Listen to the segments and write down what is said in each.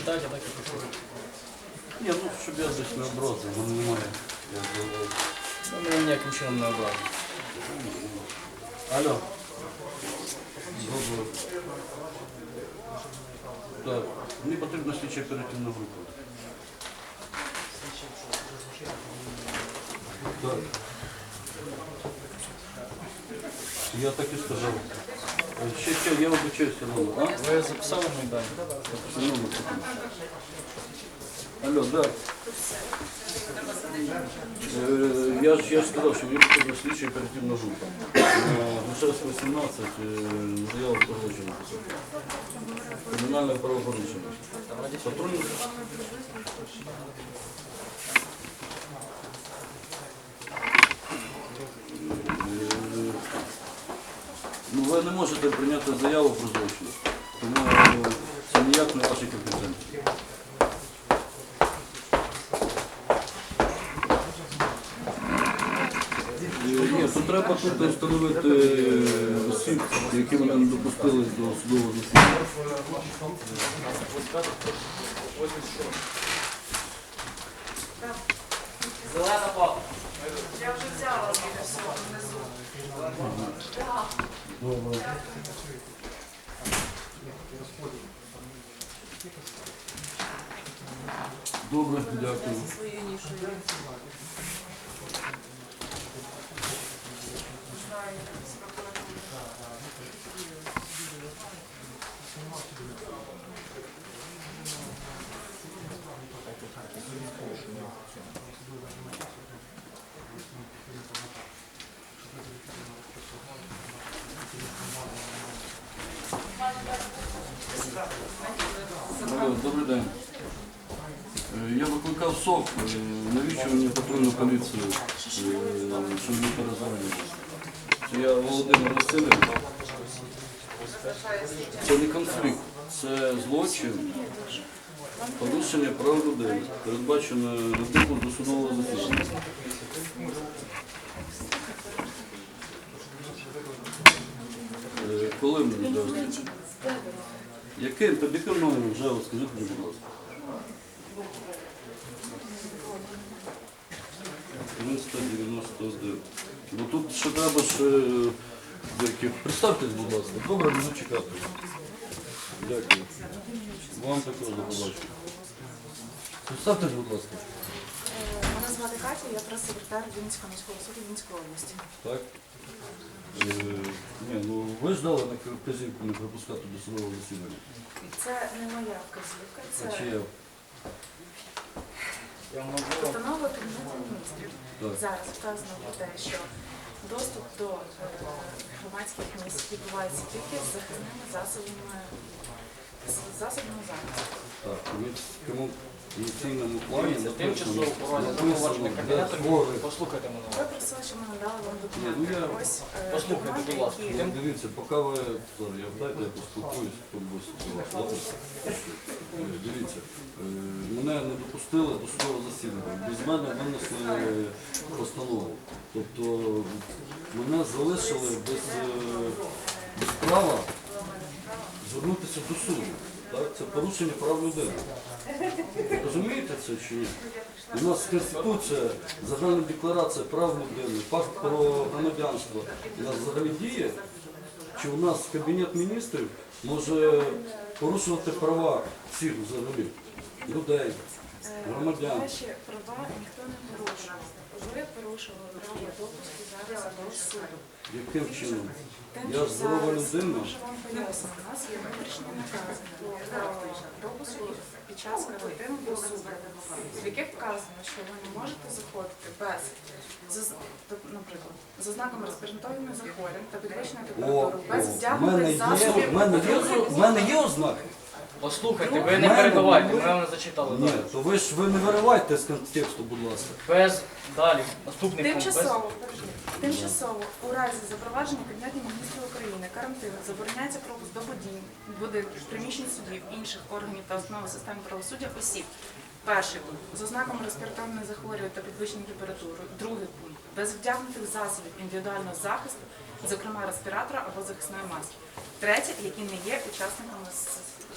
хотите читать, а так и пишу. Ні, ну щоб я десь не образив, бо немає. як би, Ну, меня ніяким чином не образив. Алло. Добре. Так, мені потрібна слідча оперативна група. Так. Я так і сказав. Е, Ще, ще, я вибачаюся, номер, а? Ви записали мої дані? Номер такий. Алло, да. Е, Я ж, я ж сказав, що мені потрібна слідча оперативна група. На Грушевська 18 е, заяву про злочин. Кримінальне правопорушення. Патрульний. Ви не можете прийняти заяву про злочин, тому е, це ніяк не ваші компетенції. Е, Ні, то треба тут встановити е, осіб, які мене не допустили до судового засідання. Зелена папа. Я вже взяла біля всього внизу. Добре. Добре, дякую. Свою нішу. Знаю, з прокуратури. Алло, Добрий день. Е, Я викликав СОК. Е, Навіщо мені патрульну поліцію, е, щоб не перезвонили? Я Володимир Васильович. Це не конфлікт, це злочин, порушення прав людини, передбачено до судового засідання. Е, Коли мені дасться? Яким? Тобі номером вже скажіть мені, будь ласка. 391. Бо тут ще треба ж е, деякі. Представтесь, будь ласка. Добре, буду чекати. Дякую. Вам також до побачення. Представтесь, будь ласка. Е, Мене звати Катя, я прес-секретар Вінницького міського суду Вінницької області. Так? Ви ж дали на вказівку не пропускати до судового засідання. Це не моя вказівка, А чи це я? Постанова Кабінету міністрів. Так. Зараз вказано про те, що доступ до е, громадських місць відбувається тільки з захисними засобами з засобами захисту. Так, ми в комісійному плані Дивіться, тимчасово запровадження кабінету. хворий. Послухайте Ви мене. просили, щоб ми надали вам Ні, ну документи. я- Ось е, Послухайте, документи, будь ласка. які Ну, Дивіться, поки ви зараз, я дайте я поспілкуюсь, побусь. Дивіться, е, мене не допустили до судового засідання. Без мене винесли постанову. Тобто мене залишили без, е, без права звернутися до суду. Так? Це порушення прав людини. Розумієте це чи ні? У нас Конституція, загальна декларація прав людини, пакт про громадянство. У нас взагалі діє, чи у нас Кабінет міністрів може порушувати права всіх взагалі, людей, громадян. Ваші права ніхто не порушував. Порушували право допуску зараз до суду. Яким чином? Я здорова людина. У нас є внутрішні накази про допуску під час карантину до суду, в яких вказано, що ви не можете заходити без, заз- тобто, наприклад, з ознаками респіраторних захворювань та підвищеної О, температури, без о, в мене вдягнутих є, засобів. в мене є, в мене є ознаки. Послухайте, ви не мене- перебивайте, ми вам не зачитали. Ні, далі. то ви ж ви не виривайте з контексту, будь ласка. Без далі. Наступний пункт. Без... Тимчасово, тимчасово у разі запровадження Кабінету міністрів України карантину забороняється пропуск до будівель, будинків, приміщень судів, інших органів та установ системи правосуддя осіб. Перший пункт з ознаками респіраторних захворювань та підвищення температури. Другий пункт без вдягнутих засобів індивідуального захисту, зокрема респіратора або захисної маски. Третє, які не є учасниками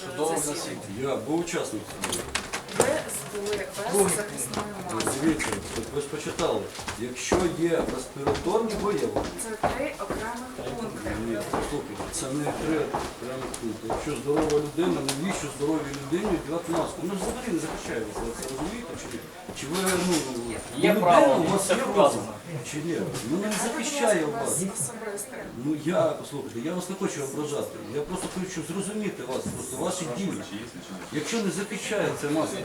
Судового засідання. засідання. Я був учасником. Ви були без захисної маски. Дивіться, от ви ж почитали. Якщо є респіраторні вияви, Це три окремих пункти. ні, послухайте, це не три окремих пункти. Якщо здорова людина, навіщо здоровій людині вдягати маску? Ну взагалі не захищає вас, ви це розумієте чи ні? Чи ви, ну, Є людина, право, у вас це є вказано. розум? Чи ні? Ну не захищає вас. Ну я, послухайте, я вас не хочу ображати. Я просто хочу зрозуміти вас, просто ваші дії. Якщо не захищає це маска,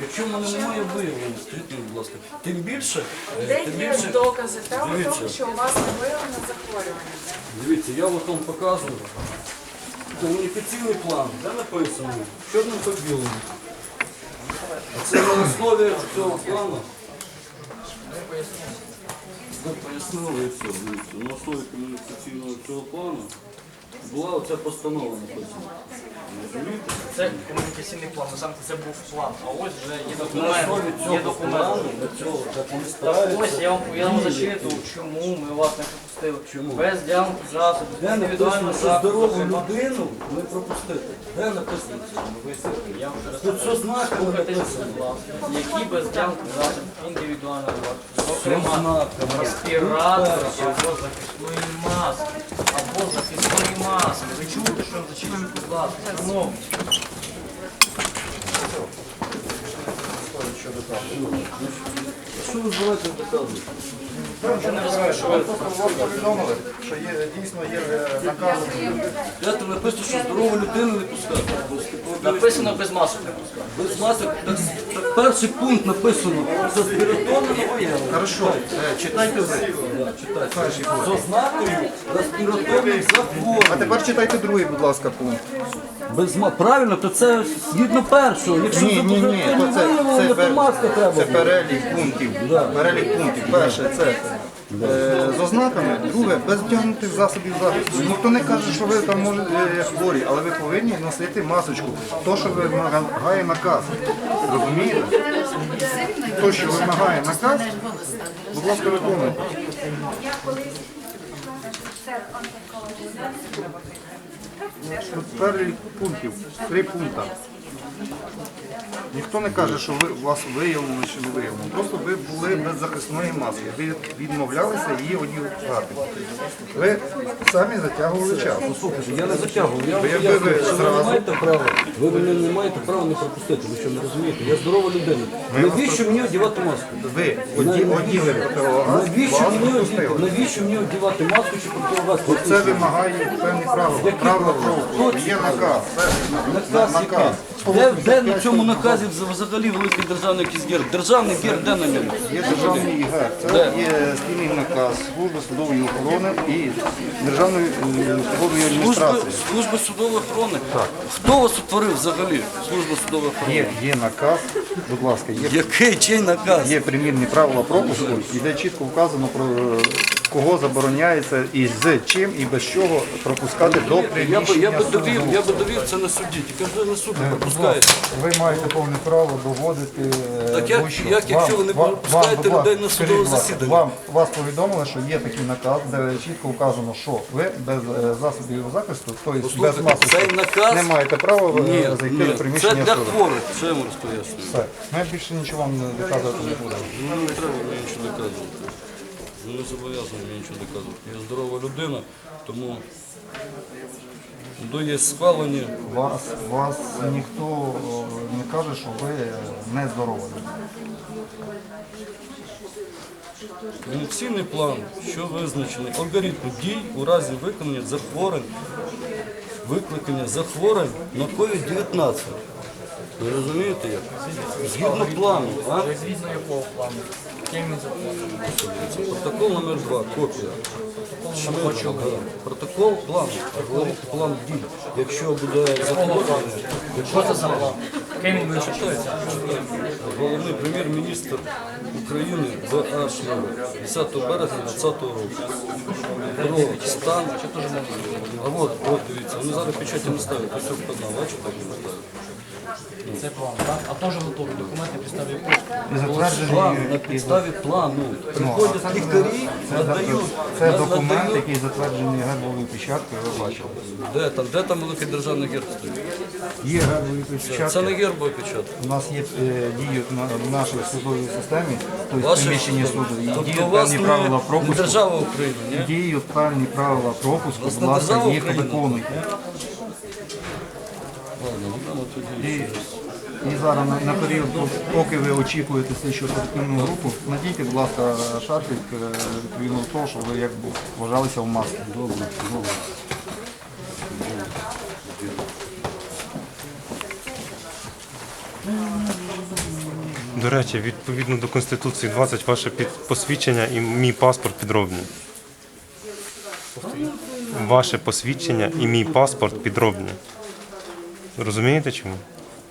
якщо в мене немає виявлення, скажіть будь ласка, тим більше, Де тим є більше, докази того, Дивіться. що у вас не виявлено захворювання? дивіться, я от вам показую комунікаційний план, де написано, чорним по білому. А це на основі цього плану. Ви пояснили і все. дивіться, На основі комунікаційного цього плану була оця постанова написана. Розумієте? Це комунікаційний план. Саме це був план. А ось вже є документ. Є документ. Так ось я вам я вам зачитую, чому ми вас не пропустили. Чому? Без діалогу засобів, Де написано, що захисту. здорову людину не пропустити? Де написано це? Ну, Я вам ще раз Тут що знаками написано? ласка, які без діалогу засобів індивідуального захисту. Зокрема, знаками? респіратор або захисної маски. Або захисної маски. Ви чуєте, що зачитую, будь ласка. Шановні. Що ви збираєте доказувати? Повідомили, що є дійсно є е, наказ. Я там написано, що здорову людину не пускати. написано без масок. Без масок, так, так перший пункт написано за спіратонним виявленням. Хорошо, е, читайте ви. Перший пункт. З ознакою респіраторних А захворювань. тепер читайте другий, будь ласка, пункт. Без ма... Правильно, то це згідно першого. Якщо Ні, ні, ні, то це, виявлення, це, то маска треба. це буде. перелік пунктів. Да. Перелік пунктів. Перше це з ознаками, друге без вдягнутих засобів захисту. Ніхто не каже, що ви там можете е, хворі, але ви повинні носити масочку. То, що вимагає наказ. Розумієте? То, що вимагає наказ, будь ласка, виконуйте. Перелік пунктів, три пункти. Ніхто не каже, що ви вас виявлено чи не виявлено. Просто ви були без захисної маски. Ви відмовлялися її одягати. Ви самі затягували час. Слухайте, я не затягував. Я Ви- ви- пояснюю, ви ви не зразу- маєте права. Ви мене не маєте права не пропустити, ви що не розумієте. Я здорова людина. Навіщо мені одягати маску? Ви оді- оділи противогаз, Навіщо вас мені, пропустили. оді- навіщо мені одягати маску чи противогаз? Це вимагає певні правила. Правила. Є наказ. Наказ який? Де, де на цьому наказі взагалі великий державний якийсь герб? Державний герб де на ньому? Є державний ІГЕР, це є спільний наказ Служби судової охорони і Державної е, судової Служби, адміністрації. служби судової охорони. Хто вас утворив взагалі? Служба судової охорони. Є, є наказ, будь ласка, є Який чий наказ? Є примірні правила пропуску, і де чітко вказано про е, кого забороняється і з чим і без чого пропускати до Я би, приміщення я би довів, я би довів це на суді, тільки ж ви на суд не пропускаєте. Ви маєте повне право доводити. е, Так як- будь-що. як, якщо ви не вам- пропускаєте будь ласка, людей на скажіть, судове будь ласка, засідання? Вам вас повідомили, що є такий наказ, де чітко вказано, що ви без е, засобів захисту, тобто без Послухайте, масок, цей наказ- не маєте права е, Ні, зайти ні, до це приміщення для суду. хворих, що я вам розповідаю. Все. Ми більше нічого вам не доказувати не будемо. Ну не треба мені нічого доказувати. Ну не зобов'язаний мені нічого доказувати. Я здорова людина, тому до є схвалені. Вас, вас ніхто о, не каже, що ви не здорові. Комунікаційний план, що визначений, алгоритм дій у разі виконання захворювань, викликання захворювань на COVID-19. Ви розумієте як? Згідно плану, а? Згідно якого плану? Яким він? Протокол номер 2 копія. Да. Протокол плану, алгоритм план дій. Якщо буде захворювання, Що це за план? Ким він вичищується? головний прем'єр-міністр України В.А. Шмигаль 10 березня 2020 року. Про стан. А от, от дивіться, вони зараз печаті не ставлять, ось бачите, так не ставлять. Це план, так? А теж готовий документ на підставі якого План на підставі плану. Приходять лікарі, надають. Це документ, надають- який затверджений гербовою печаткою, ви бачили. Де там, де там великий державний герб стоїть? Є гербові Це не печатки. гербова печатка. У нас є е, діють на в нашій судовій системі, тобто Ваше приміщення суду, і Тобто у діють вас певні правила не пропуску. держава України, ні? Діють певні правила пропуску, будь не ласка, держава їх виконуйте. І, зараз на, на період, поки ви очікуєте слідчу оперативну групу, надійте, будь ласка, шарфік е, відповідно до того, що ви як би вважалися в масці. Добре, добре. До речі, відповідно до Конституції 20 ваше під посвідчення і мій паспорт підробні. Ваше посвідчення і мій паспорт підробні. Розумієте чому?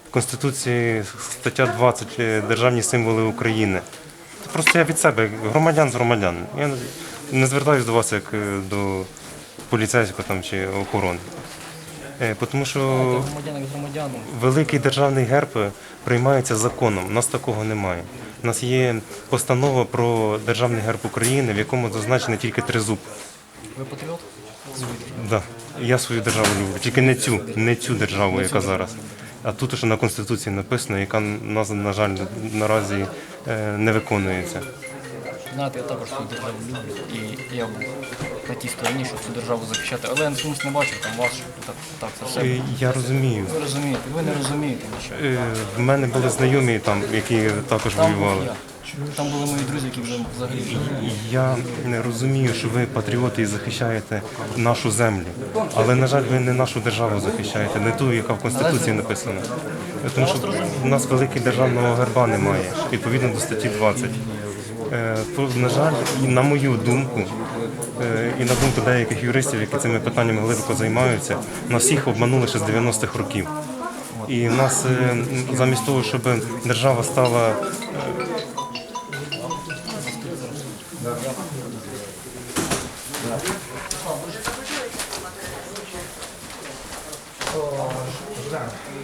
В Конституції стаття 20 е, Державні символи України. Це просто я від себе, громадян з громадян. Я не- звертаюся до вас як е, до поліцейського там, чи охорони. Е, Тому що. Великий державний герб приймається законом. У нас такого немає. У нас є постанова про державний герб України, в якому зазначено тільки тризуб. Ви патріот? Да. Я свою державу люблю, тільки не цю, не цю державу, яка зараз. А тут уже на Конституції написано, яка нас, на жаль, наразі е, не виконується. Знаєте, я також свою державу люблю. І я був на тій стороні, щоб цю державу захищати. Але я чомусь не бачив там вас, що так, так це все. Е, Я розумію. Ви розумієте, ви не розумієте нічого. Е, В мене були знайомі там, які також Там воювали. я. Там були мої друзі, які вже взагалі Я не розумію, що ви патріоти і захищаєте нашу землю. Але, на жаль, ви не нашу державу захищаєте, не ту, яка в Конституції написана. Тому що в нас великий державного герба немає, відповідно до статті 20. Е, то, На жаль, і на мою думку, е, і на думку деяких юристів, які цими питаннями глибоко займаються, нас всіх обманули ще з 90-х років. І в нас е, замість того, щоб держава стала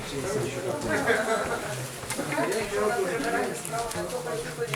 Спасибо.